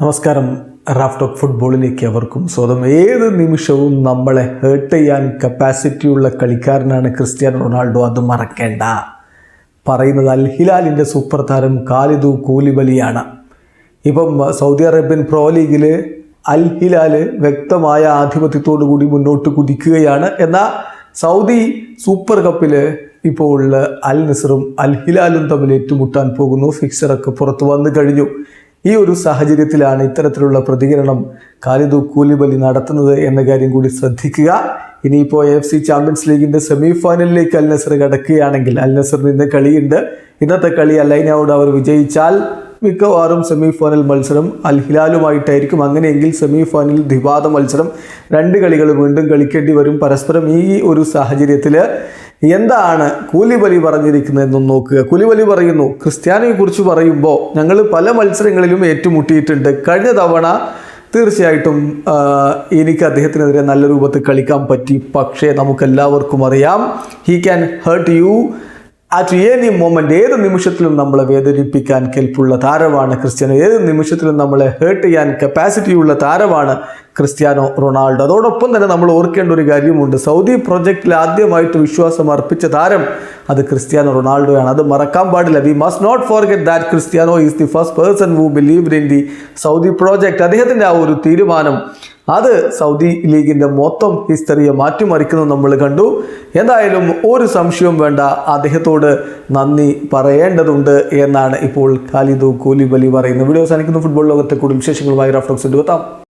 നമസ്കാരം. റാഫ്റ്റോക്ക് ഫുട്ബോളിലേക്ക് അവർക്കും സ്വതം ഏത് നിമിഷവും നമ്മളെ ഹേർട്ട് ചെയ്യാൻ കപ്പാസിറ്റിയുള്ള കളിക്കാരനാണ് ക്രിസ്ത്യാനോ റൊണാൾഡോ അത് മറക്കേണ്ട. പറയുന്നത് അൽ ഹിലാലിന്റെ സൂപ്പർ താരം കാലിദു കൂലിബലിയാണ്. ഇപ്പം സൗദി അറേബ്യൻ പ്രോ ലീഗിൽ അൽ ഹിലാൽ വ്യക്തമായ ആധിപത്യത്തോടു കൂടി മുന്നോട്ട് കുതിക്കുകയാണ്. എന്നാൽ സൗദി സൂപ്പർ കപ്പിൽ ഇപ്പോൾ അൽ നസറും അൽ ഹിലാലും തമ്മിൽ ഏറ്റുമുട്ടാൻ പോകുന്നു. ഫിക്സറൊക്കെ പുറത്തു വന്നു കഴിഞ്ഞു. ഈ ഒരു സാഹചര്യത്തിലാണ് ഇത്തരത്തിലുള്ള പ്രതികരണം കാലിദു കൂലിബലി നടത്തുന്നത് എന്ന കാര്യം കൂടി ശ്രദ്ധിക്കുക. ഇനിയിപ്പോൾ എഫ് സി ചാമ്പ്യൻസ് ലീഗിന്റെ സെമി ഫൈനലിലേക്ക് അൽ നസർ കടക്കുകയാണെങ്കിൽ അൽ നസറിന് ഇന്ന് കളിയുണ്ട്. ഇന്നത്തെ കളി അലൈനയോട് അവർ വിജയിച്ചാൽ മിക്കവാറും സെമി ഫൈനൽ മത്സരം അൽ ഹിലാലുമായിട്ടായിരിക്കും അങ്ങനെയെങ്കിൽ സെമി ഫൈനൽ ദ്വിപാദ മത്സരം രണ്ട് കളികൾ വീണ്ടും കളിക്കേണ്ടി വരും. പരസ്പരം ഈ ഒരു സാഹചര്യത്തിൽ എന്താണ് കൂലിബലി പറഞ്ഞിരിക്കുന്നതെന്നും നോക്കുക. കൂലിബലി പറയുന്നു ക്രിസ്ത്യാനിയെക്കുറിച്ച് പറയുമ്പോൾ ഞങ്ങൾ പല മത്സരങ്ങളിലും ഏറ്റുമുട്ടിയിട്ടുണ്ട്. കഴിഞ്ഞ തവണ തീർച്ചയായിട്ടും എനിക്ക് അദ്ദേഹത്തിനെതിരെ നല്ല രൂപത്തിൽ കളിക്കാൻ പറ്റി. പക്ഷേ നമുക്കെല്ലാവർക്കും അറിയാം he can hurt you at any moment ഏത് നിമിഷത്തിലും നമ്മളെ വേദനിപ്പിക്കാൻ കെൽപ്പുള്ള താരമാണ് ക്രിസ്ത്യാനോ. ഏത് നിമിഷത്തിലും നമ്മളെ ഹേർട്ട് ചെയ്യാൻ കപ്പാസിറ്റിയുള്ള താരമാണ് ക്രിസ്ത്യാനോ റൊണാൾഡോ. അതോടൊപ്പം തന്നെ നമ്മൾ ഓർക്കേണ്ട ഒരു കാര്യമുണ്ട്. സൗദി പ്രൊജക്റ്റിൽ ആദ്യമായിട്ട് വിശ്വാസം അർപ്പിച്ച താരം അത് ക്രിസ്ത്യാനോ റൊണാൾഡോയാണ്. അത് മറക്കാൻ പാടില്ല. We must not forget that Cristiano is the first person who believe in the Saudi project അദ്ദേഹത്തിന്റെ ആ ഒരു തീരുമാനം അത് സൗദി ലീഗിന്റെ മൊത്തം ഹിസ്റ്ററിയെ മാറ്റിമറിക്കുന്നത് നമ്മൾ കണ്ടു. എന്തായാലും ഒരു സംശയവും വേണ്ട. അദ്ദേഹത്തോട് നന്ദി പറയേണ്ടതുണ്ട് എന്നാണ് ഇപ്പോൾ ഖാലിദു കൂലിബലി പറയുന്നത്. വീഡിയോ അവസാനിക്കുന്ന. ഫുട്ബോൾ ലോകത്തെ കൂടുതൽ വിശേഷങ്ങളുമായി റഫ്ലോക്സ് എത്താം.